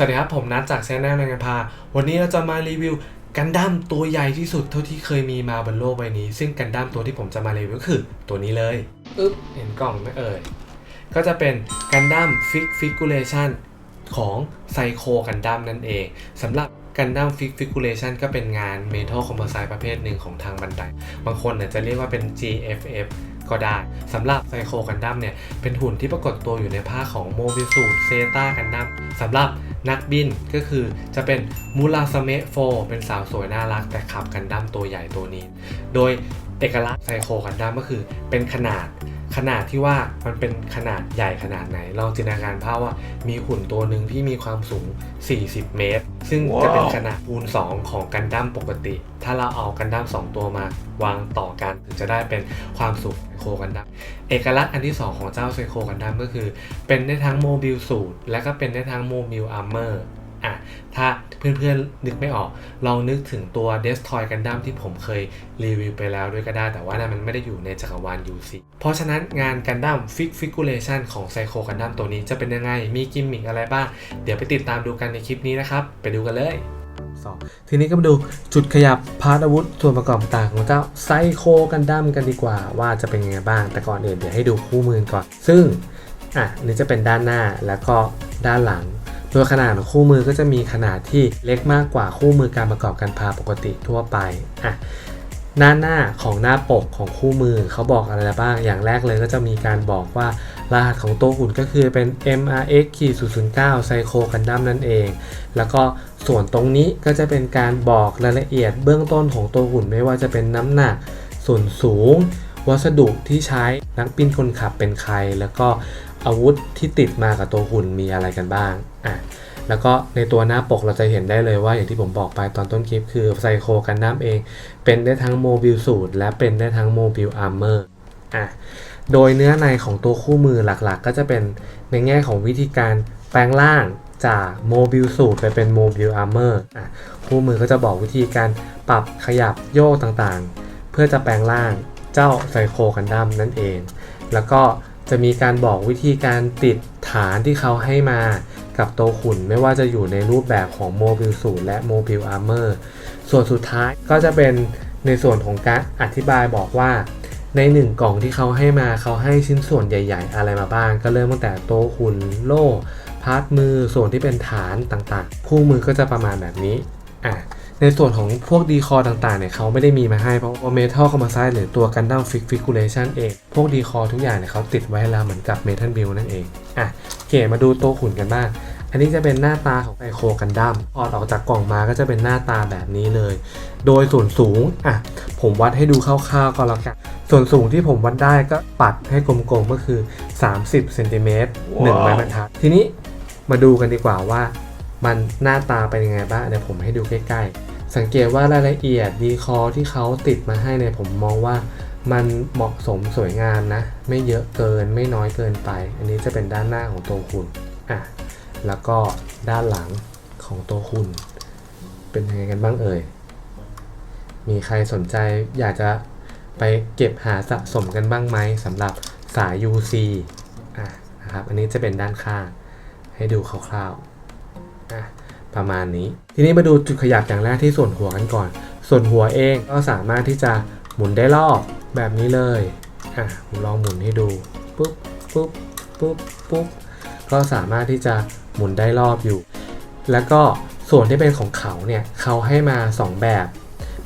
สวัสดีครับผมนัทจากแชนแนลนายพา วันนี้เราจะมารีวิวกันดั้มตัวใหญ่ที่สุดเท่าที่เคยมีมาบนโลกใบนี้ ซึ่งกันดั้มตัวที่ผมจะมารีวิวก็คือตัวนี้เลยอึ๊บเห็นกล่องไหมเอ่ย ก็จะเป็นกันดั้มฟิกฟิกูเลชันของไซโคกันดั้มนั่นเองสำหรับกันดั้มฟิกฟิกูเลชันก็เป็นงานเมทัลคอมโพไซประเภทหนึ่งของทางบันได บางคนเนี่ยจะเรียกว่าเป็น GFF ก็ได้สำหรับไซโคกันดั้มเนี่ยเป็นหุ่นที่ปรากฏตัวอยู่ในภาคของโมบิสูเซตากันดั้มสำหรับนักบินก็คือจะเป็นมูราสเมะโฟเป็นสาวสวยน่ารักแต่ขับกันดั้มตัวใหญ่ตัวนี้ โดย เอกลักษณ์ไซโคกันดั้มก็คือเป็นขนาดขนาดที่ว่ามันเป็นขนาดใหญ่ขนาดไหนลองจินตนาการภาพว่ามีหุ่นตัวหนึ่งที่มีความสูง 40 เมตร ซึ่งจะเป็นขนาดคูณ2 ของกันดั้มปกติ ถ้าเราเอากันดั้ม2 ตัวมาวางต่อกันถึงจะได้เป็นความสูงไซโคกันดั้มเอกลักษณ์อันที่ 2 ของเจ้าไซโคกันดั้มก็คือ เป็นได้ทั้งโมบิลสูตและก็เป็นได้ทั้งโมบิลอาร์เมอร์ อะถ้าเพื่อนๆนึกไม่ออก ลองนึกถึงตัว d e s t r o y กันดั้มที่ผมเคยรีวิวไปแล้วด้วยก็ได้ แต่ว่านั่นมันไม่ได้อยู่ในจักรวาล UC เพราะฉะนั้นงานกันดั้มฟิกฟิกูเลชันของไซโคกันดั้มตัวนี้จะเป็นยังไง มีกิมมิคอะไรบ้าง เดี๋ยวไปติดตามดูกันในคลิปนี้นะครับ ไปดูกันเลย 2 ทีนี้ก็มาดูจุดขยับพาร์ทอาวุธส่วนประกอบต่างของเจ้าไซโคกันดั้มกันดีกว่า ว่าจะเป็นยังไงบ้าง แต่ก่อนอื่นเดี๋ยวให้ดูคู่มือก่อน ซึ่งอะนี่จะเป็นด้านหน้าแล้วก็ด้านหลัง โดยขนาดของคู่มือก็จะมีขนาดที่เล็กมากกว่าคู่มือการประกอบการพาปกติทั่วไปอะด้าหน้าของหน้าปกของคู่มือเขาบอกอะไรบ้าง อย่างแรกเลยก็จะมีการบอกว่ารหัสของตัวหุ่นก็คือเป็น MRX 009ไซโคกันดั้มนั่นเอง แล้วก็ส่วนตรงนี้ก็จะเป็นการบอกรายละเอียดเบื้องต้นของตัวหุ่นไม่ว่าจะเป็นน้ำหนัก ส่วนสูง วัสดุที่ใช้นักบินคนขับเป็นใคร แล้วก็ อาวุธที่ติดมากับตัวหุ่นมีอะไรกันบ้างอะแล้วก็ในตัวหน้าปกเราจะเห็นได้เลยว่าอย่างที่ผมบอกไปตอนต้นคลิปคือไซโคกันดั้มเอง เป็นได้ทั้งโมบิลสูตและเป็นได้ทั้งโมบิลอาร์เมอร์อะโดยเนื้อในของตัวคู่มือหลักๆ ก็จะเป็นในแง่ของวิธีการแปลงร่างจากโมบิลสูตไปเป็นโมบิลอาร์เมอร์อะคู่มือก็จะบอกวิธีการปรับขยับโยกต่างๆ เพื่อจะแปลงร่างเจ้าไซโคกันดั้มนั่นเอง แล้วก็ จะมีการบอกวิธีการติดฐานที่เขาให้มากับตัวหุ่นไม่ว่าจะอยู่ในรูปแบบของโมบิลสูตและโมบิลอาร์เมอร์ส่วนสุดท้ายก็จะเป็นในส่วนของการอธิบายบอกว่า ในหนึ่งกล่องที่เขาให้มาเขาให้ชิ้นส่วนใหญ่ ๆ อะไรมาบ้าง ก็เริ่มตั้งแต่โต๊ะหุ่นโล่พาร์ทมือส่วนที่เป็นฐานต่างๆ คู่มือก็จะประมาณแบบนี้อะ ในส่วนของพวกดีคอต่างๆเนี่ยเขาไม่ได้มีมาให้เพราะว่าเมทัลคอม o ไซหรือตัวกันดั้มฟิกฟิกูเลชันเอง พวกดีคอทุกอย่างเนี่ยเขาติดไว้ให้แล้วเหมือนกับเมทัลบิลนั่นเองอะโอเคมาดูโต๊ะหุ่นกันบ้างอันนี้จะเป็นหน้าตาของไอโคกันดั้มพอดออกจากกล่องมาก็จะเป็นหน้าตาแบบนี้เลย โดยส่วนสูงอะผมวัดให้ดูคร่าวๆก็แล้วกัน ส่วนสูงที่ผมวัดได้ก็ปัดให้กลมๆก็คือ 30เซนติเมตรหนึ่งไม้บรรทัด ทีนี้มาดูกันดีกว่าว่า มันหน้าตาเป็นยังไงบ้างเดี๋ยวผมให้ดูใกล้ๆ สังเกตว่ารายละเอียดดีคอที่เขาติดมาให้เนี่ยผมมองว่ามันเหมาะสมสวยงามนะ ไม่เยอะเกินไม่น้อยเกินไป อันนี้จะเป็นด้านหน้าของตัวหุ่นอะแล้วก็ด้านหลังของตัวหุ่นเป็นยังไงกันบ้างเอ่ย มีใครสนใจอยากจะไปเก็บหาสะสมกันบ้างไหมสำหรับสาย UC อะนะครับอันนี้จะเป็นด้านข้างให้ดูคร่าวๆอะ ประมาณนี้ ทีนี้มาดูจุดขยับอย่างแรกที่ส่วนหัวกันก่อน ส่วนหัวเองก็สามารถที่จะหมุนได้รอบแบบนี้เลยอะผมลองหมุนให้ดูปุ๊บปุ๊บปุ๊บปุ๊บก็สามารถที่จะหมุนได้รอบอยู่ แล้วก็ส่วนที่เป็นของเขาเนี่ยเขาให้มา 2 แบบ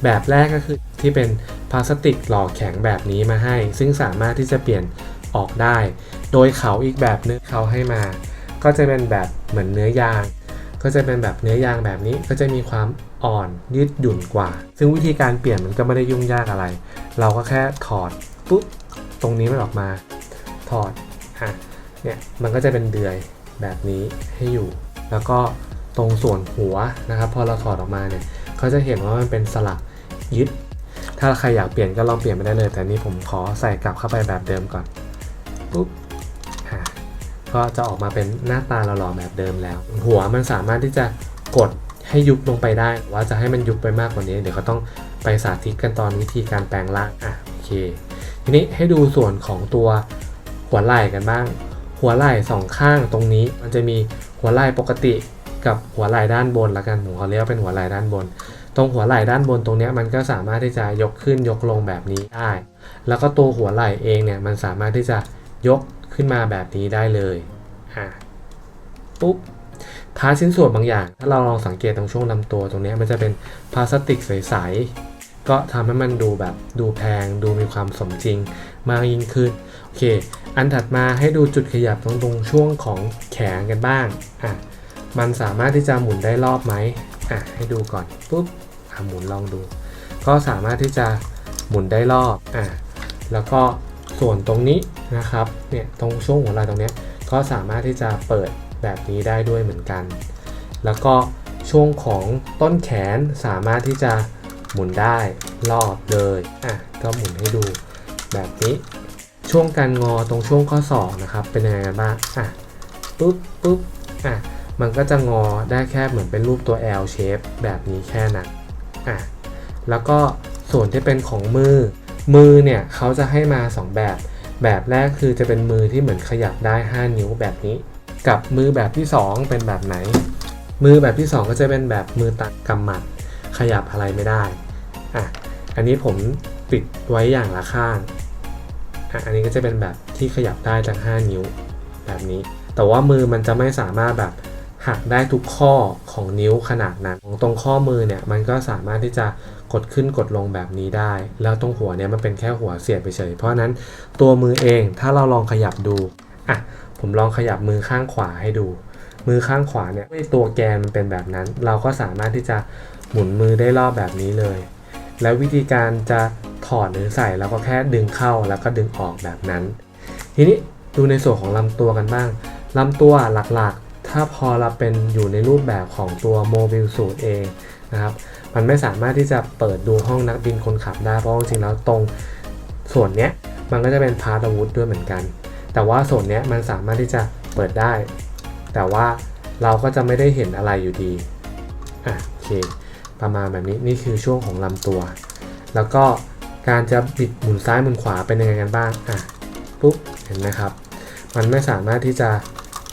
แบบแรกก็คือที่เป็นพลาสติกหล่อแข็งแบบนี้มาให้ ซึ่งสามารถที่จะเปลี่ยนออกได้ โดยเขาอีกแบบนึงเขาให้มา ก็จะเป็นแบบเหมือนเนื้อยาง ก็จะเป็นแบบเนื้อยางแบบนี้ก็จะมีความอ่อนยืดหยุ่นกว่า ซึ่งวิธีการเปลี่ยนมันก็ไม่ได้ยุ่งยากอะไร เราก็แค่ถอดปุ๊บตรงนี้มันออกมา ถอดอะเนี่ยมันก็จะเป็นเดือยแบบนี้ให้อยู่ แล้วก็ตรงส่วนหัวนะครับ พอเราถอดออกมาเนี่ยเขาจะเห็นว่ามันเป็นสลักยึด ถ้าใครอยากเปลี่ยนก็ลองเปลี่ยนไปได้เลย แต่นี่ผมขอใส่กลับเข้าไปแบบเดิมก่อนปุ๊บ ก็จะออกมาเป็นหน้าตาหล่อๆแบบเดิมแล้ว หัวมันสามารถที่จะกดให้ยุบลงไปได้ ว่าจะให้มันยุบไปมากกว่านี้ เดี๋ยวก็ต้องไปสาธิตกันตอนวิธีการแปลงร่างอะโอเค ทีนี้ให้ดูส่วนของตัวหัวไหล่กันบ้าง หัวไหล่สองข้างตรงนี้ มันจะมีหัวไหล่ปกติกับหัวไหล่ด้านบนละกันผมขอเรียกว่าเป็นหัวไหล่ด้านบน ตรงหัวไหล่ด้านบนตรงนี้มันก็สามารถที่จะยกขึ้นยกลงแบบนี้ได้ แล้วก็ตัวหัวไหล่เองเนี่ยมันสามารถที่จะยก ขึ้นมาแบบนี้ได้เลยอะปุ๊บพาร์ทชิ้นส่วนบางอย่าง ถ้าเราลองสังเกตตรงช่วงลำตัวตรงนี้มันจะเป็นพลาสติกใสๆก็ทำให้มันดูแบบดูแพง ดูมีความสมจริงมากยิ่งขึ้นโอเค อันถัดมาให้ดูจุดขยับตรงตรงช่วงของแขนกันบ้างอะมันสามารถที่จะหมุนได้รอบไหมอะให้ดูก่อนปุ๊บอะหมุนลองดู ก็สามารถที่จะหมุนได้รอบอะแล้วก็ ส่วนตรงนี้นะครับเนี่ยตรงช่วงหัวไหล่ตรงนี้ก็สามารถที่จะเปิดแบบนี้ได้ด้วยเหมือนกัน แล้วก็ช่วงของต้นแขนสามารถที่จะหมุนได้รอบเลยอะก็หมุนให้ดูแบบนี้ช่วงการงอตรงช่วงข้อศอกนะครับเป็นยังไงกันบ้างอะปุ๊บปุ๊บอะมันก็จะงอได้แค่เหมือนเป็นรูปตัว L shape แบบนี้แค่นั้นอะแล้วก็ส่วนที่เป็นของมือ มือเนี่ยเขาจะให้มา 2 แบบ แบบแรกคือจะเป็นมือที่เหมือนขยับได้ 5 นิ้วแบบนี้ กับมือแบบที่ 2 เป็นแบบไหน มือแบบที่ 2 ก็จะเป็นแบบมือตัดกำหมัด ขยับอะไรไม่ได้อะอันนี้ผมติดไว้อย่างละข้างอะอันนี้ก็จะเป็นแบบที่ขยับได้จาก 5 นิ้วแบบนี้ แต่ว่ามือมันจะไม่สามารถแบบ หักได้ทุกข้อของนิ้วขนาดนั้นของตรงข้อมือเนี่ยมันก็สามารถที่จะกดขึ้นกดลงแบบนี้ได้ แล้วตรงหัวเนี่ยมันเป็นแค่หัวเสียบไปเฉย เพราะนั้นตัวมือเองถ้าเราลองขยับดูอะผมลองขยับมือข้างขวาให้ดู มือข้างขวาเนี่ยด้วยตัวแกนมันเป็นแบบนั้น เราก็สามารถที่จะหมุนมือได้รอบแบบนี้เลย แล้ววิธีการจะถอดหรือใส่เราก็แค่ดึงเข้าแล้วก็ดึงออกแบบนั้น ทีนี้ดูในส่วนของลำตัวกันบ้างลำตัวหลัก ถ้าพอเราเป็นอยู่ในรูปแบบของตัวโมบิลสูตรเองนะครับมันไม่สามารถที่จะเปิดดูห้องนักบินคนขับได้เพราะจริงๆแล้วตรงส่วนเนี้ยมันก็จะเป็นพาร์ทอาวุธด้วยเหมือนกัน แต่ว่าส่วนเนี้ยมันสามารถที่จะเปิดได้ แต่ว่าเราก็จะไม่ได้เห็นอะไรอยู่ดีอะโอเคประมาณแบบนี้นี่คือช่วงของลำตัว แล้วก็การจะบิดหมุนซ้ายหมุนขวาเป็นยังไงกันบ้างอะปุ๊บเห็นไหมครับ มันไม่สามารถที่จะ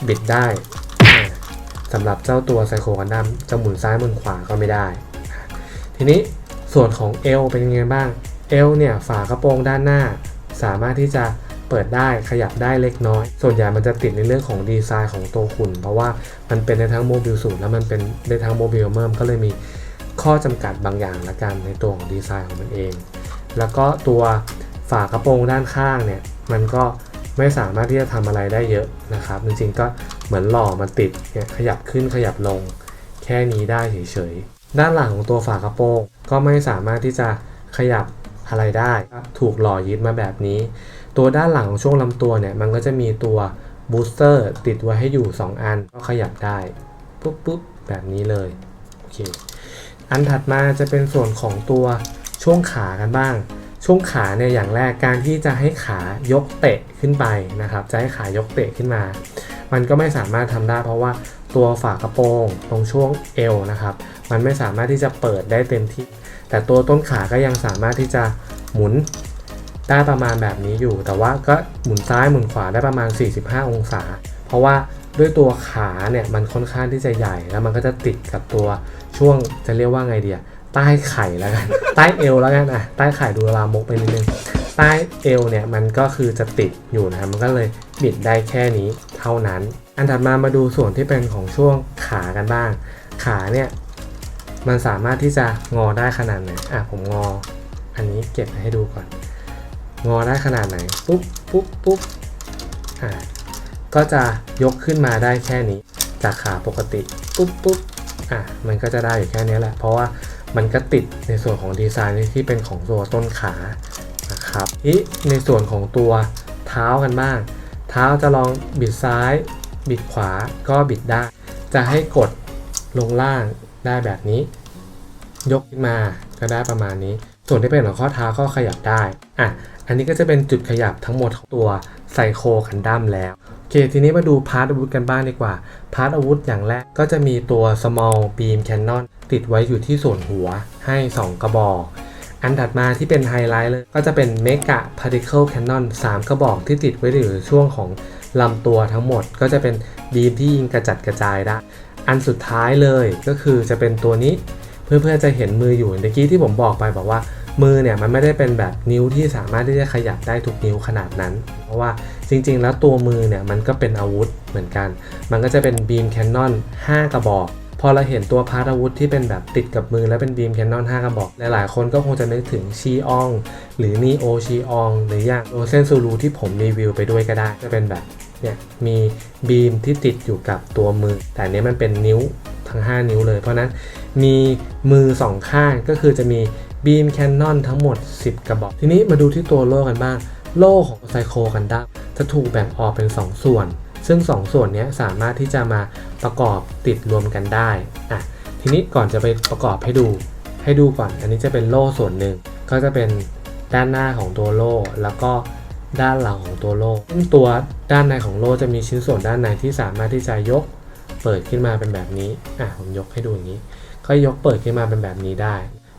บิดได้ สำหรับเจ้าตัวไซโคกันดัมจะหมุนซ้ายหมุนขวาก็ไม่ได้ ทีนี้ส่วนของเอวเป็นยังไงบ้างเอวเนี่ยฝากระโปรงด้านหน้า สามารถที่จะเปิดได้ขยับได้เล็กน้อย ส่วนใหญ่มันจะติดในเรื่องของดีไซน์ของตัวหุ่น เพราะว่ามันเป็นในทั้งโมบิลสูตรแล้วมันเป็นในทั้งโมบิลเมิมก็เลยมีข้อจำกัดบางอย่างละกันในตัวของดีไซน์ของมันเอง แล้วก็ตัวฝากระโปรงด้านข้างเนี่ยมันก็ ไม่สามารถที่จะทำอะไรได้เยอะนะครับ จริงๆก็เหมือนหล่อมาติดเนี่ยขยับขึ้นขยับลง แค่นี้ได้เฉยๆด้านหลังของตัวฝากระโปรงก็ไม่สามารถที่จะขยับอะไรได้ ถูกหล่อยึดมาแบบนี้ ตัวด้านหลังของช่วงลำตัวเนี่ยมันก็จะมีตัวบูสเตอร์ติดไว้ให้อยู่ 2 อันก็ขยับได้ปุ๊บปุ๊บแบบนี้เลยโอเคอันถัดมาจะเป็นส่วนของตัวช่วงขากันบ้าง ช่วงขาเนี่ยอย่างแรกการที่จะให้ขายกเตะขึ้นไปนะครับ จะให้ขายกเตะขึ้นมา มันก็ไม่สามารถทำได้ เพราะว่าตัวฝากระโปรงตรงช่วงเอวนะครับ มันไม่สามารถที่จะเปิดได้เต็มที่ แต่ตัวต้นขาก็ยังสามารถที่จะหมุนได้ประมาณแบบนี้อยู่ แต่ว่าก็หมุนซ้ายหมุนขวาได้ประมาณ 45 องศา เพราะว่าด้วยตัวขาเนี่ยมันค่อนข้างที่จะใหญ่แล้วมันก็จะติดกับตัวช่วงจะเรียกว่าไงเดีย ใต้ไข่แล้วกัน ใต้เอวแล้วกันอะ ใต้ไข่ดูลามกไปนิดนึง ใต้เอวเนี่ยมันก็คือจะติดอยู่นะครับมันก็เลยบิดได้แค่นี้เท่านั้น อันถัดมามาดูส่วนที่เป็นของช่วงขากันบ้าง ขาเนี่ยมันสามารถที่จะงอได้ขนาดไหน อะผมงอ อันนี้เก็บให้ดูก่อน งอได้ขนาดไหน ปุ๊บปุ๊บปุ๊บอ่าก็จะยกขึ้นมาได้แค่นี้ จากขาปกติ ปุ๊บปุ๊บอะมันก็จะได้อยู่แค่นี้แหละ เพราะว่า มันก็ติดในส่วนของดีไซน์ที่เป็นของตัวต้นขานะครับที่ในส่วนของตัวเท้ากันบ้าง เท้าจะลองบิดซ้าย บิดขวาก็บิดได้ จะให้กดลงล่างได้แบบนี้ ยกขึ้นมาก็ได้ประมาณนี้ ส่วนที่เป็นของข้อเท้าก็ขยับได้อะอันนี้ก็จะเป็นจุดขยับทั้งหมดของตัวไซโคคันดัมแล้วโอเค ทีนี้มาดูพาร์ทอาวุธกันบ้างดีกว่า พาร์ทอาวุธอย่างแรกก็จะมีตัว small beam cannon ติดไว้อยู่ที่ส่วนหัวให้ 2 กระบอก อันถัดมาที่เป็นไฮไลท์เลย ก็จะเป็น mega particle cannon 3 กระบอกที่ติดไว้อยู่ช่วงของลำตัวทั้งหมด ก็จะเป็นบีมที่ยิงกระจัดกระจายได้ อันสุดท้ายเลยก็คือจะเป็นตัวนี้ เพื่อนๆจะเห็นมืออยู่เมื่อกี้ที่ผมบอกไปบอกว่ามือเนี่ยมันไม่ได้เป็นแบบนิ้วที่สามารถที่จะขยับได้ทุกนิ้วขนาดนั้น เพราะว่าจริงๆ แล้วตัวมือเนี่ยมันก็เป็นอาวุธเหมือนกัน มันก็จะเป็นบีมแคนนอน5 กระบอก พอเราเห็นตัวพาร์ทอาวุธที่เป็นแบบติดกับมือแล้วเป็นบีมแคนนอน5กระบอก หลายๆ คนก็คงจะนึกถึงชีออง หรือนีโอชีออง หรืออย่างโอเซนซูรูที่ผมรีวิวไปด้วยก็ได้ จะเป็นแบบเนี่ยมีบีมที่ติดอยู่กับตัวมือ แต่อันนี้มันเป็นนิ้วทั้ง 5 นิ้วเลย เพราะนั้นมีมือสองข้างก็คือจะมีบีมแคนนอนทั้งหมด 10 กระบอก ทีนี้มาดูที่ตัวโล่กันบ้าง โล่ของไซโคกันดั้มจะถูกแบ่งออกเป็น 2 ส่วน ซึ่ง 2 ส่วนนี้สามารถที่จะมาประกอบติดรวมกันได้อะทีนี้ก่อนจะไปประกอบให้ดู ให้ดูก่อน อันนี้จะเป็นโล่ส่วนหนึ่ง ก็จะเป็นด้านหน้าของตัวโล่ แล้วก็ด้านหลังของตัวโล่ซึ่งตัวด้านในของโล่จะมีชิ้นส่วนด้านในที่สามารถที่จะยกเปิดขึ้นมาเป็นแบบนี้ อะผมยกให้ดูอย่างนี้ ก็ยกเปิดขึ้นมาเป็นแบบนี้ได้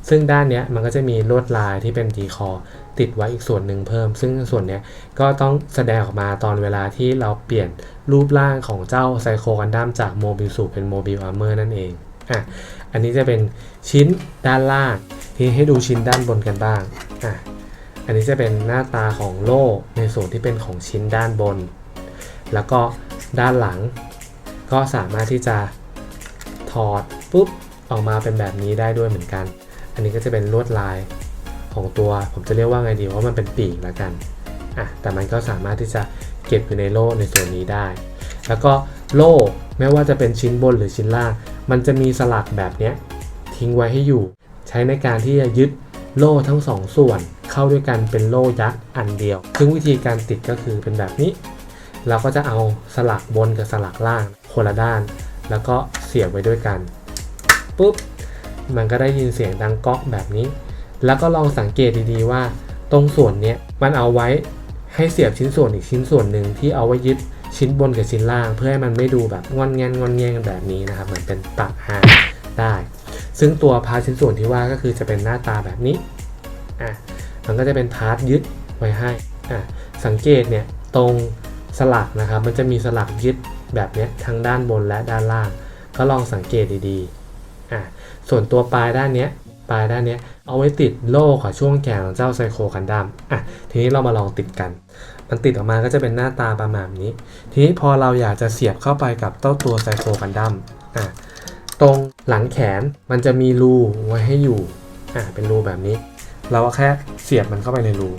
ซึ่งด้านเนี้ยมันก็จะมีลวดลายที่เป็นดีคอติดไว้อีกส่วนหนึ่งเพิ่ม ซึ่งส่วนเนี้ยก็ต้องแสดงออกมาตอนเวลาที่เราเปลี่ยนรูปร่างของเจ้าไซโคกันดั้มจากโมบิลสู่เป็นโมบิลอาร์เมอร์นั่นเองอะอันนี้จะเป็นชิ้นด้านล่างทีให้ดูชิ้นด้านบนกันบ้างอะอันนี้จะเป็นหน้าตาของโล่ในส่วนที่เป็นของชิ้นด้านบน แล้วก็ด้านหลัง ก็สามารถที่จะถอดปุ๊บออกมาเป็นแบบนี้ได้ด้วยเหมือนกัน อันนี้ก็จะเป็นลวดลายของตัว ผมจะเรียกว่าไงดีว่ามันเป็นปีกแล้วกันอะแต่มันก็สามารถที่จะเก็บอยู่ในโล่ในส่วนนี้ได้ แล้วก็โล่ไม่ว่าจะเป็นชิ้นบนหรือชิ้นล่าง มันจะมีสลักแบบนี้ทิ้งไว้ให้อยู่ ใช้ในการที่จะยึดโล่ทั้งสองส่วนเข้าด้วยกันเป็นโล่ยักษ์อันเดียว ซึ่งวิธีการติดก็คือเป็นแบบนี้ เราก็จะเอาสลักบนกับสลักล่างคนละด้าน แล้วก็เสียบไว้ด้วยกันปุ๊บ มันก็ได้ยินเสียงดังก๊อกแบบนี้ แล้วก็ลองสังเกตดีๆว่า ตรงส่วนเนี้ยมันเอาไว้ให้เสียบชิ้นส่วนอีกชิ้นส่วนหนึ่งที่เอาไว้ยึดชิ้นบนกับชิ้นล่าง เพื่อให้มันไม่ดูแบบงอนแงนงอนแงงแบบนี้นะครับ เหมือนเป็นตักหางได้ ซึ่งตัวพาร์ทชิ้นส่วนที่ว่าก็คือจะเป็นหน้าตาแบบนี้อะมันก็จะเป็นพาร์ทยึดไว้ให้อะสังเกตเนี่ยตรงสลักนะครับ มันจะมีสลักยึดแบบนี้ทั้งด้านบนและด้านล่าง ก็ลองสังเกตดีๆอะ ส่วนตัวปลายด้านเนี้ยปลายด้านเนี้ยเอาไว้ติดโล่กับช่วงแขนของเจ้าไซโคกันดัมอะทีนี้เรามาลองติดกัน มันติดออกมาก็จะเป็นหน้าตาประมาณนี้ ทีนี้พอเราอยากจะเสียบเข้าไปกับเต้าตัวไซโคกันดัมอะตรงหลังแขนมันจะมีรูไว้ให้อยู่อะเป็นรูแบบนี้ เราก็แค่เสียบมันเข้าไปในรู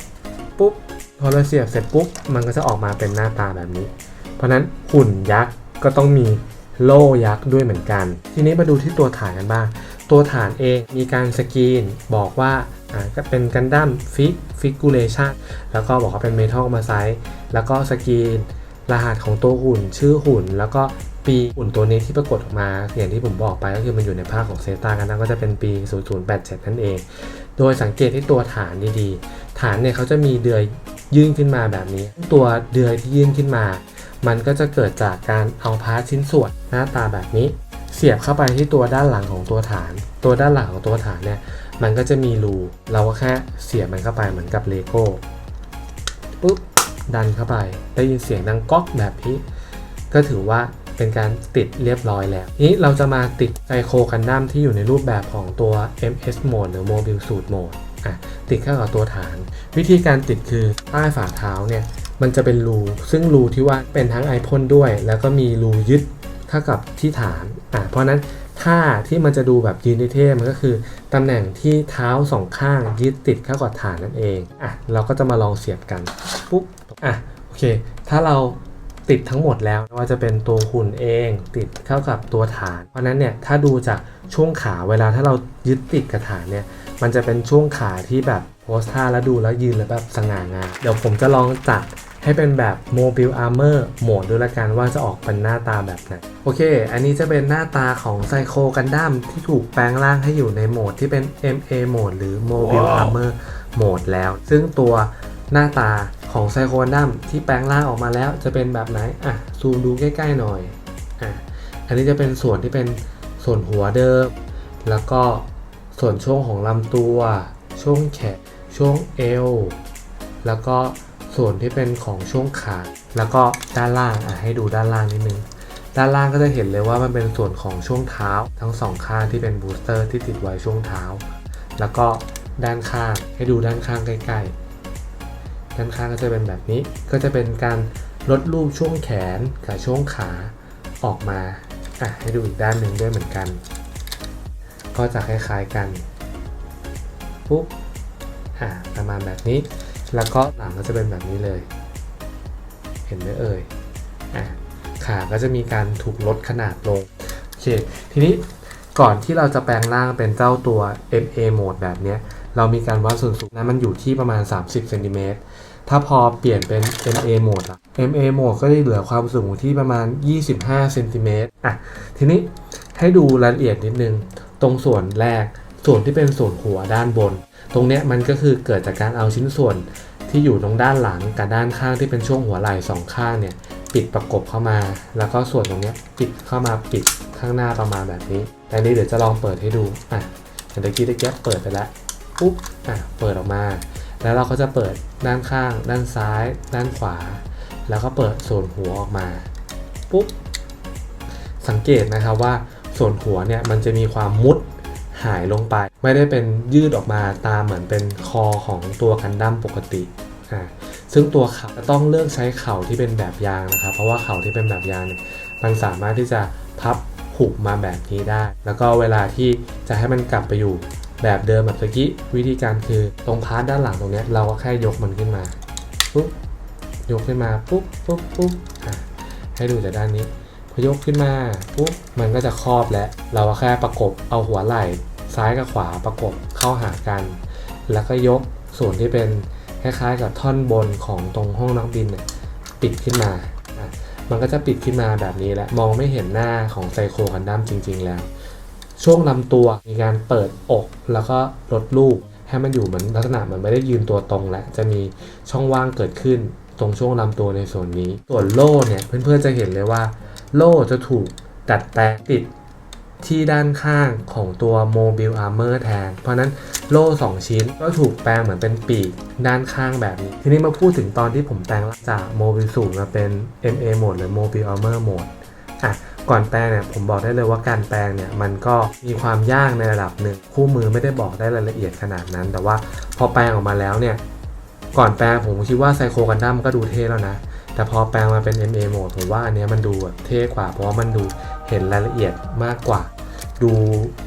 ปุ๊บพอเราเสียบเสร็จปุ๊บมันก็จะออกมาเป็นหน้าตาแบบนี้ เพราะฉะนั้นหุ่นยักษ์ก็ต้องมีโล่ยักษ์ด้วยเหมือนกัน ทีนี้มาดูที่ตัวฐานกันบ้าง ตัวฐานเองมีการสกรีนบอกว่าอ่าก็เป็นกันดั้มฟิกฟิกูเลชันแล้วก็บอกว่าเป็นเมทัลมาไซต์แล้วก็สกรีนรหัสของตัวหุ่น ชื่อหุ่น แล้วก็ปีหุ่นตัวนี้ที่ปรากฏออกมา อย่างที่ผมบอกไปก็คือมันอยู่ในภาคของเซตากันดั้มก็จะเป็นปี 0087 นั่นเอง โดยสังเกตที่ตัวฐานดีๆ ฐานเนี่ยเขาจะมีเดือยยื่นขึ้นมาแบบนี้ ตัวเดือยที่ยื่นขึ้นมา มันก็จะเกิดจากการเอาพาร์ทชิ้นส่วนหน้าตาแบบนี้ เสียบเข้าไปที่ตัวด้านหลังของตัวฐาน ตัวด้านหลังของตัวฐานเนี่ยมันก็จะมีรูเราก็แค่เสียบมันเข้าไปเหมือนกับเลโก้ปุ๊บดันเข้าไป ได้ยินเสียงดังก๊อกแบบนี้ ก็ถือว่าเป็นการติดเรียบร้อยแล้ว นี้เราจะมาติดไซโคกันดั้มที่อยู่ในรูปแบบของตัว MS Mode หรือ Mobile Suit Mode อะติดเข้ากับตัวฐาน วิธีการติดคือใต้ฝ่าเท้าเนี่ยมันจะเป็นรูซึ่งรูที่ว่าเป็นทั้งไอพ่นด้วย แล้วก็มีรูยึดเข้ากับที่ฐาน อะเพราะนั้นท่าที่มันจะดูแบบยืนเท่มันก็คือตำแหน่งที่เท้าสองข้างยึดติดเข้ากับฐานนั่นเองอะเราก็จะมาลองเสียบกันปุ๊บอะโอเค ถ้าเรา ติดทั้งหมดแล้วไม่ว่าจะเป็นตัวหุ่นเองติดเข้ากับตัวฐาน เพราะฉะนั้นเนี่ยถ้าดูจากช่วงขาเวลาถ้าเรายึดติดกับฐานเนี่ยมันจะเป็นช่วงขาที่แบบโพสท่าแล้วดูแล้วยืนแล้วแบบสง่างามเดี๋ยวผมจะลองจัดให้เป็นแบบ Mobile Armor โหมดด้วยละกันว่าจะออกเป็นหน้าตาแบบไหนโอเค อันนี้จะเป็นหน้าตาของไซโคกันดั้มที่ถูกแปลงร่างให้อยู่ในโหมดที่เป็น MA โหมดหรือ Mobile Armor โหมดแล้ว ซึ่งตัว หน้าตาของไซโคกันดัมที่แปลงร่างออกมาแล้วจะเป็นแบบไหน อะ ซูมดูใกล้ๆหน่อย อะ อันนี้จะเป็นส่วนที่เป็นส่วนหัวเดิม แล้วก็ส่วนช่วงของลำตัว ช่วงแขน ช่วงเอว แล้วก็ส่วนที่เป็นของช่วงขา แล้วก็ด้านล่าง อะ ให้ดูด้านล่างนิดนึง ด้านล่างก็จะเห็นเลยว่ามันเป็นส่วนของช่วงเท้า ทั้งสองข้างที่เป็นบูสเตอร์ที่ติดไว้ช่วงเท้า แล้วก็ด้านข้าง ให้ดูด้านข้างใกล้ๆ ด้านข้างก็จะเป็นแบบนี้ ก็จะเป็นการลดรูปช่วงแขนกับช่วงขาออกมาอะให้ดูอีกด้านหนึ่งด้วยเหมือนกัน ก็จะคล้ายๆกันปุ๊บอะประมาณแบบนี้ แล้วก็หลังก็จะเป็นแบบนี้เลย เห็นไหมเอ่ยอะขาก็จะมีการถูกลดขนาดลงโอเคทีนี้ก่อนที่เราจะแปลงร่างเป็นเจ้าตัว MA mode แบบนี้ เรามีการวัดส่วนสูงนะมันอยู่ที่ประมาณ 30เซนติเมตรถ้าพอเปลี่ยนเป็น MA mode อะ MA mode ก็จะเหลือความสูงที่ประมาณ 25เซนติเมตรอะทีนี้ให้ดูรายละเอียดนิดนึง ตรงส่วนแรกส่วนที่เป็นส่วนหัวด้านบน ตรงเนี้ยมันก็คือเกิดจากการเอาชิ้นส่วนที่อยู่ตรงด้านหลังกับด้านข้างที่เป็นช่วงหัวไหล่สองข้างเนี่ยปิดประกบเข้ามา แล้วก็ส่วนตรงเนี้ยปิดเข้ามาปิดข้างหน้าประมาณแบบนี้ แต่นี้เดี๋ยวจะลองเปิดให้ดู อะอย่างตะกี้ตะเกียบเปิดไปแล้ว ปุ๊บอะเปิดออกมา แล้วเราก็จะเปิดด้านข้าง ด้านซ้าย ด้านขวา แล้วก็เปิดส่วนหัวออกมาปุ๊บสังเกตนะครับว่าส่วนหัวเนี่ยมันจะมีความมุดหายลงไป ไม่ได้เป็นยืดออกมาตามเหมือนเป็นคอของตัวกันดั้มปกติอ่าซึ่งตัวเขาจะต้องเลือกใช้เข่าที่เป็นแบบยางนะครับ เพราะว่าเข่าที่เป็นแบบยางเนี่ยมันสามารถที่จะพับหุบมาแบบนี้ได้ แล้วก็เวลาที่จะให้มันกลับไปอยู่ แบบเดิมแบบตะกี้วิธีการคือตรงพาร์ทด้านหลังตรงนี้เราก็แค่ยกมันขึ้นมาปุ๊บยกขึ้นมาปุ๊บปุ๊บปุ๊บอะให้ดูจากด้านนี้พอยกขึ้นมาปุ๊บมันก็จะครอบและ เราก็แค่ประกบเอาหัวไหล่ซ้ายกับขวาประกบเข้าหากัน แล้วก็ยกส่วนที่เป็นคล้ายๆ กับท่อนบนของตรงห้องนักบินปิดขึ้นมาอะมันก็จะปิดขึ้นมาแบบนี้แหละมองไม่เห็นหน้าของไซโคกันดั้มจริง ๆ แล้ว ช่วงลำตัวมีการเปิดอกแล้วก็ลดรูปให้มันอยู่เหมือนลักษณะเหมือนไม่ได้ยืนตัวตรงแหละจะมีช่องว่างเกิดขึ้นตรงช่วงลำตัวในส่วนนี้ ส่วนโล่เนี่ยเพื่อนๆจะเห็นเลยว่า โล่จะถูกดัดแปลงติดที่ด้านข้างของตัว Mobile Armor แทน เพราะนั้นโล่ 2 ชิ้นก็ถูกแปลงเหมือนเป็นปีกด้านข้างแบบนี้ ทีนี้มาพูดถึงตอนที่ผมแปลงจาก Mobile Suit มาเป็น MA Mode หรือ Mobile Armor Mode อ่ะก่อนแปลงเนี่ยผมบอกได้เลยว่าการแปลงเนี่ยมันก็มีความยากในระดับหนึ่งคู่มือไม่ได้บอกได้รายละเอียดขนาดนั้น แต่ว่าพอแปลงออกมาแล้วเนี่ยก่อนแปลงผมคิดว่าไซโคกันดั้มก็ดูเท่แล้วนะ แต่พอแปลงมาเป็น MA mode ผมว่าอันนี้มันดูแบบเท่กว่า เพราะว่ามันดูเห็นรายละเอียดมากกว่า ดู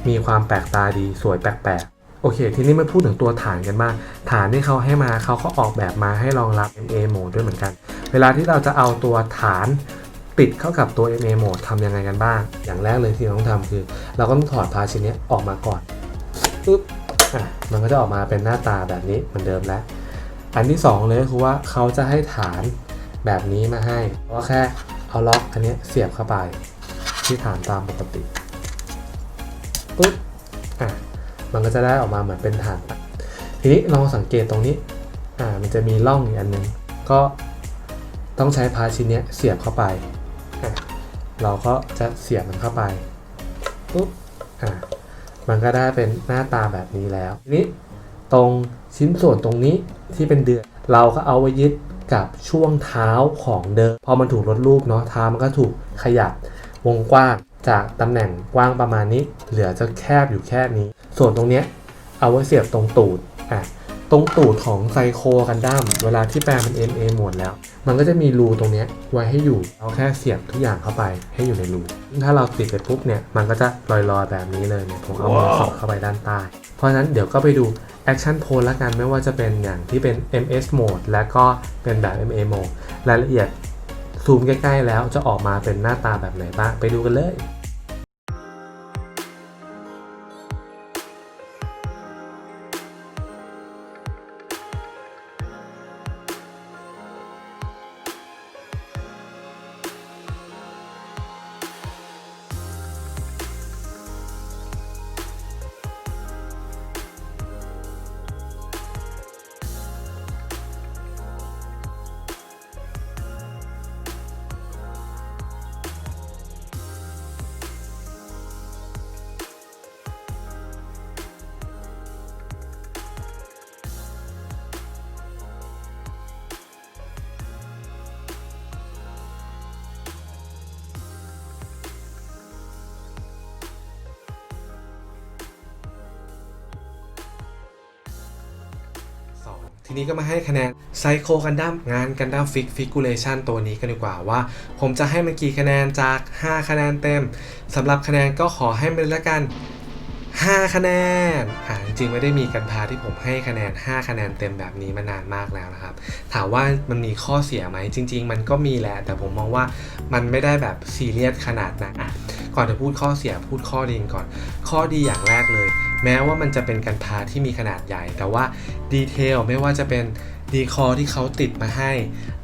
มีความแปลกตาดีสวยแปลกๆ โอเค ทีนี้มาพูดถึงตัวฐานกันบ้างฐานที่เขาให้มาเขาก็ออกแบบมาให้รองรับ MA mode ด้วยเหมือนกัน เวลาที่เราจะเอาตัวฐาน ปิดเข้ากับตัว MA mode ทำยังไงกันบ้าง อย่างแรกเลยที่เราต้องทำคือ เราก็ต้องถอดพาชิ้นนี้ออกมาก่อนปึ๊บอะมันก็จะออกมาเป็นหน้าตาแบบนี้เหมือนเดิมแล้ว อันที่สองเลยคือว่าเขาจะให้ฐานแบบนี้มาให้ก็แค่เอาล็อกอันนี้เสียบเข้าไป ที่ฐานตามปกติปุ๊บอะมันก็จะได้ออกมาเหมือนเป็นฐาน ทีนี้ลองสังเกตตรงนี้อ่ามันจะมีร่องอีกอันหนึงก็ต้องใช้พาชิ้นนี้เสียบเข้าไป เราก็จะเสียบมันเข้าไปปุ๊บอะมันก็ได้เป็นหน้าตาแบบนี้แล้วทีนี้ตรงชิ้นส่วนตรงนี้ที่เป็นเดือน เราก็เอาไว้ยึดกับช่วงเท้าของเดิมพอมันถูกลดรูปเนาะเท้ามันก็ถูกขยับวงกว้างจากตำแหน่งกว้างประมาณนี้ เหลือจะแคบอยู่แค่นี้ ส่วนตรงเนี้ยเอาไว้เสียบตรงตูดอะ ตรงตูดของไซโคกันดั้มเวลาที่แปลงเป็น MA หมดแล้ว มันก็จะมีรูตรงนี้ไว้ให้อยู่เอาแค่เสียบทุกอย่างเข้าไปให้อยู่ในรูถ้าเราติดไปปุ๊บเนี่ยมันก็จะลอยๆแบบนี้เลยเนี่ยผมเอามือสอดเข้าไปด้านใต้เพราะฉะนั้นเดี๋ยวก็ไปดู Action p o l ละกันไม่ว่าจะเป็นอย่างที่เป็น MS Mode และก็เป็นแบบ MA Mode รายละเอียดซูมใกล้ๆแล้วจะออกมาเป็นหน้าตาแบบไหนบ้างไปดูกันเลย นี้ก็มาให้คะแนนไซโคกันดั้มงานกันดั้มฟิกฟิกูเลชันตัวนี้กันดีกว่าว่า ผมจะให้มันกี่คะแนนจาก 5 คะแนนเต็มสำหรับคะแนนก็ขอให้มันละกัน 5 คะแนนอ่าจริงๆไม่ได้มีกันพาที่ผมให้คะแนน 5 คะแนนเต็มแบบนี้มานานมากแล้วนะครับ ถามว่ามันมีข้อเสียไหมจริง ๆ มันก็มีแหละ แต่ผมมองว่ามันไม่ได้แบบซีเรียสขนาดนั้นอะก่อนจะพูดข้อเสียพูดข้อดีก่อน ข้อดีอย่างแรกเลย แม้ว่ามันจะเป็นกันพาที่มีขนาดใหญ่ แต่ว่าดีเทลไม่ว่าจะเป็นดีคอที่เขาติดมาให้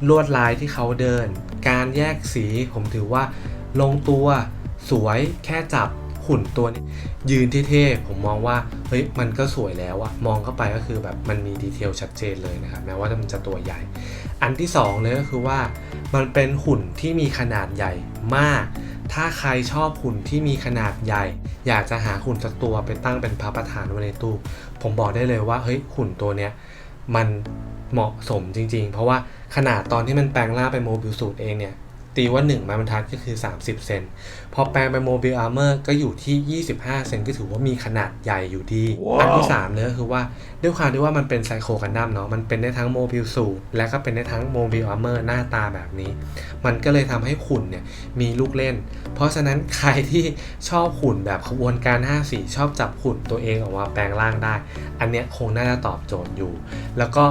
ลวดลายที่เขาเดิน การแยกสีผมถือว่าลงตัวสวยแค่จับหุ่นตัวนี้ ยืนเท่ๆผมมองว่าเฮ้ยมันก็สวยแล้วอะมองเข้าไปก็คือแบบมันมีดีเทลชัดเจนเลยนะครับแม้ว่ามันจะตัวใหญ่ อันที่สองเลยก็คือว่ามันเป็นหุ่นที่มีขนาดใหญ่มาก ถ้าใครชอบหุ่นที่มีขนาดใหญ่ อยากจะหาหุ่นสักตัวไปตั้งเป็นพระประธานไว้ในตู้ ผมบอกได้เลยว่าเฮ้ยหุ่นตัวเนี้ยมันเหมาะสมจริง ๆ เพราะว่าขนาดตอนที่มันแปลงร่างเป็นโมบิลสูตเองเนี่ย ตีว่า 1 ไม้บรรทัดก็คือ 30 เซน พอแปลงเป็นโมบิลอาร์เมอร์ก็อยู่ที่ 25 เซนก็ถือว่ามีขนาดใหญ่อยู่ดีอันที่3เลยก็คือว่าด้วยความที่ว่ามันเป็นไซโคกันดั้มเนาะ มันเป็นได้ทั้งโมบิลสูและก็เป็นได้ทั้งโมบิลอาร์เมอร์หน้าตาแบบนี้ มันก็เลยทำให้ขุนเนี่ยมีลูกเล่น เพราะฉะนั้นใครที่ชอบขุนแบบขบวนการ 5 สีชอบจับขุนตัวเองออกมาแปลงร่างได้ อันเนี้ยคงน่าจะตอบโจทย์อยู่ แล้วก็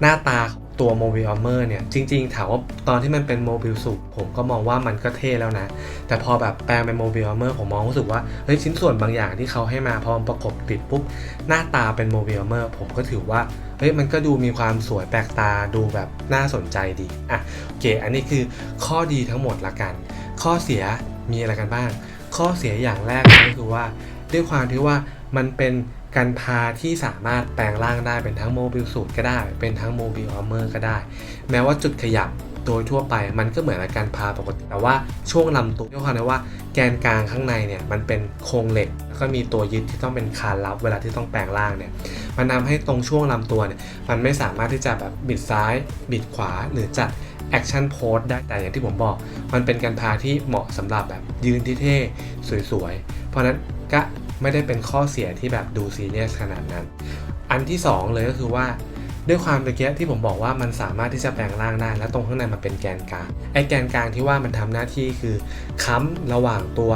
หน้าตาของ ตัวโมบิลอาร์เมอร์เนี่ย จริง ๆ ถามว่าตอนที่มันเป็นโมบิลสุกผมก็มองว่ามันก็เท่แล้วนะ แต่พอแบบแปลงเป็นโมบิลอาร์เมอร์ผมมองรู้สึกว่าเฮ้ยชิ้นส่วนบางอย่างที่เขาให้มาพอมประกบติดปุ๊บ หน้าตาเป็นโมบิลอาร์เมอร์ผมก็ถือว่าเฮ้ยมันก็ดูมีความสวยแปลกตาดูแบบน่าสนใจดีอะโอเค อันนี้คือข้อดีทั้งหมดละกัน ข้อเสียมีอะไรกันบ้าง ข้อเสียอย่างแรกก็คือว่าด้วยความที่ว่ามันเป็นการพาที่สามารถแปลงร่างได้เป็นทั้งโมบิลสูตรก็ได้ เป็นทั้งโมบิลอาร์เมอร์ก็ได้ แม้ว่าจุดขยับโดยทั่วไปมันก็เหมือนกับการพาปกติแต่ว่าช่วงลำตัวด้วยความที่ว่าแกนกลางข้างในเนี่ยมันเป็นโครงเหล็ก แล้วก็มีตัวยึดที่ต้องเป็นคานลับเวลาที่ต้องแปลงร่างเนี่ยมันทำให้ตรงช่วงลำตัวเนี่ยมันไม่สามารถที่จะแบบบิดซ้าย บิดขวาหรือจัดแอคชั่นโพสได้แต่อย่างที่ผมบอก มันเป็นการพาที่เหมาะสำหรับแบบยืนที่เท่สวยๆ เพราะฉะนั้นก็ ไม่ได้เป็นข้อเสียที่แบบดูซีเรียสขนาดนั้น อันที่ 2 เลยก็คือว่าด้วยความตะเกียที่ผมบอกว่ามันสามารถที่จะแปลงร่างได้และตรงข้างในมันเป็นแกนกลางไอ้แกนกลางที่ว่ามันทำหน้าที่คือค้ำระหว่างตัว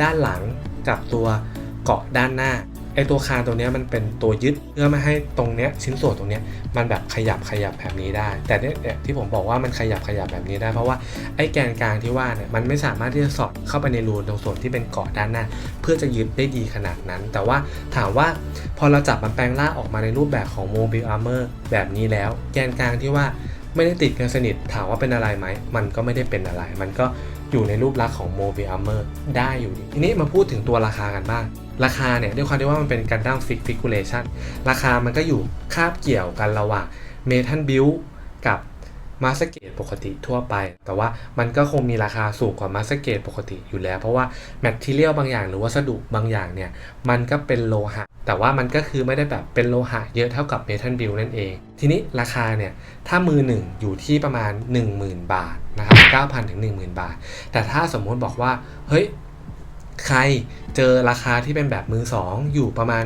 ด้านหลังกับตัวเกาะด้านหน้า ไอตัวคานตัวนี้มันเป็นตัวยึดเพื่อไม่ให้ตรงเนี้ยชิ้นส่วนตรงเนี้ยมันแบบขยับขยับแบบนี้ได้ แต่เนี่ยเนี่ยที่ผมบอกว่ามันขยับขยับแบบนี้ได้ เพราะว่าไอแกนกลางที่ว่าเนี่ยมันไม่สามารถที่จะสอดเข้าไปในรูตรงส่วนที่เป็นเกาะด้านหน้า เพื่อจะยึดได้ดีขนาดนั้น แต่ว่าถามว่าพอเราจับมันแปลงร่างออกมาในรูปแบบของ Mobile Armor แบบนี้แล้ว แกนกลางที่ว่าไม่ได้ติดกันสนิทถามว่าเป็นอะไรไหม มันก็ไม่ได้เป็นอะไร มันก็อยู่ในรูปลักษณ์ของ Mobile Armor ได้อยู่ดีทีนี้มาพูดถึงตัวราคากันบ้าง ราคาเนี่ยด้วยความที่ว่ามันเป็นการดั้มฟิกฟิกูเลชันราคามันก็อยู่คาบเกี่ยวกันระหว่างเมทัลบิลกับมาสเกตปกติทั่วไป แต่ว่ามันก็คงมีราคาสูงกว่ามาสเกตปกติอยู่แล้ว เพราะว่าแมทเทียลบางอย่างหรือวัสดุบางอย่างเนี่ย มันก็เป็นโลหะ แต่ว่ามันก็คือไม่ได้แบบเป็นโลหะเยอะเท่ากับเมทัลบิลนั่นเอง ทีนี้ราคาเนี่ย ถ้ามือหนึ่งอยู่ที่ประมาณ 10,000 บาทนะครับ9,000ถึง10,000 บาท แต่ถ้าสมมติบอกว่า เฮ้ย ใครเจอราคาที่เป็นแบบมือ 2 อยู่ประมาณ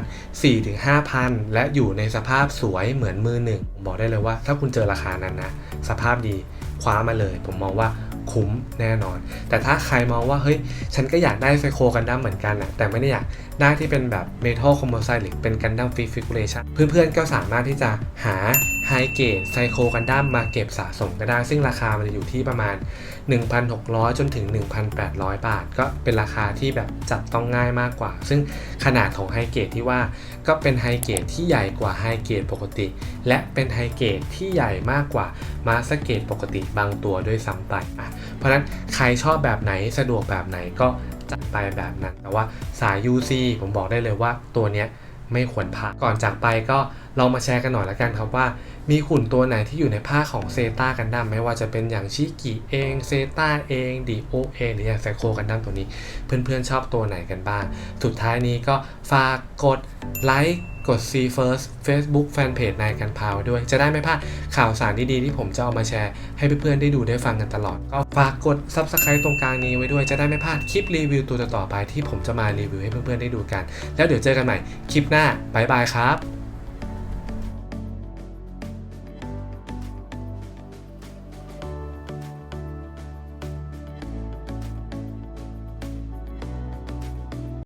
4-5,000 และอยู่ในสภาพสวยเหมือนมือหนึ่งผมบอกได้เลยว่า ถ้าคุณเจอราคานั้นนะสภาพดีคว้ามาเลย ผมมองว่าคุ้มแน่นอน แต่ถ้าใครมองว่าเฮ้ยฉันก็อยากได้ไซโคกันดั้มเหมือนกันนะแต่ไม่ได้อยากได้ที่เป็นแบบเมทัลคอมโพไซต์หรือเป็นกันดั้มฟิฟิกูเลชันเพื่อนๆก็สามารถที่จะหาไฮเกรดไซโคกันดั้มมาเก็บสะสมก็ได้ ซึ่งราคามันจะอยู่ที่ประมาณ 1,600 จนถึง 1,800 บาท ก็เป็นราคาที่แบบจับต้องง่ายมากกว่า ซึ่งขนาดของไฮเกรดที่ว่าก็เป็นไฮเกรดที่ใหญ่กว่าไฮเกรดปกติ และเป็นไฮเกรดที่ใหญ่มากกว่ามาสเกตปกติบางตัวด้วยซ้ำไปอะเพราะฉะนั้นใครชอบแบบไหนสะดวกแบบไหนก็จัดไปแบบนั้น แต่ว่าสาย UC ผมบอกได้เลยว่าตัวเนี้ย ไม่ควรพลาดก่อนจากไปก็ลองมาแชร์กันหน่อยละกันครับว่า มีขุนตัวไหนที่อยู่ในผ้าของเซตากันดั้มไม่ว่าจะเป็นอย่างชิกิเองเซตาเองดีโอเองหรืออย่างไซโคกันดั้มตัวนี้ เพื่อนๆชอบตัวไหนกันบ้าง สุดท้ายนี้ก็ฝากกดไลค์ กด See First Facebook Fanpage นายกันพาวด้วย จะได้ไม่พลาดข่าวสารดีๆที่ผมจะเอามาแชร์ ให้เพื่อนๆได้ดูได้ฟังกันตลอด ก็ฝากกด Subscribe ตรงกลางนี้ไว้ด้วยจะได้ไม่พลาดคลิปรีวิวตัวต่อไปที่ผมจะมารีวิวให้เพื่อนๆได้ดูกัน แล้วเดี๋ยวเจอกันใหม่คลิปหน้าบ๊ายบายครับ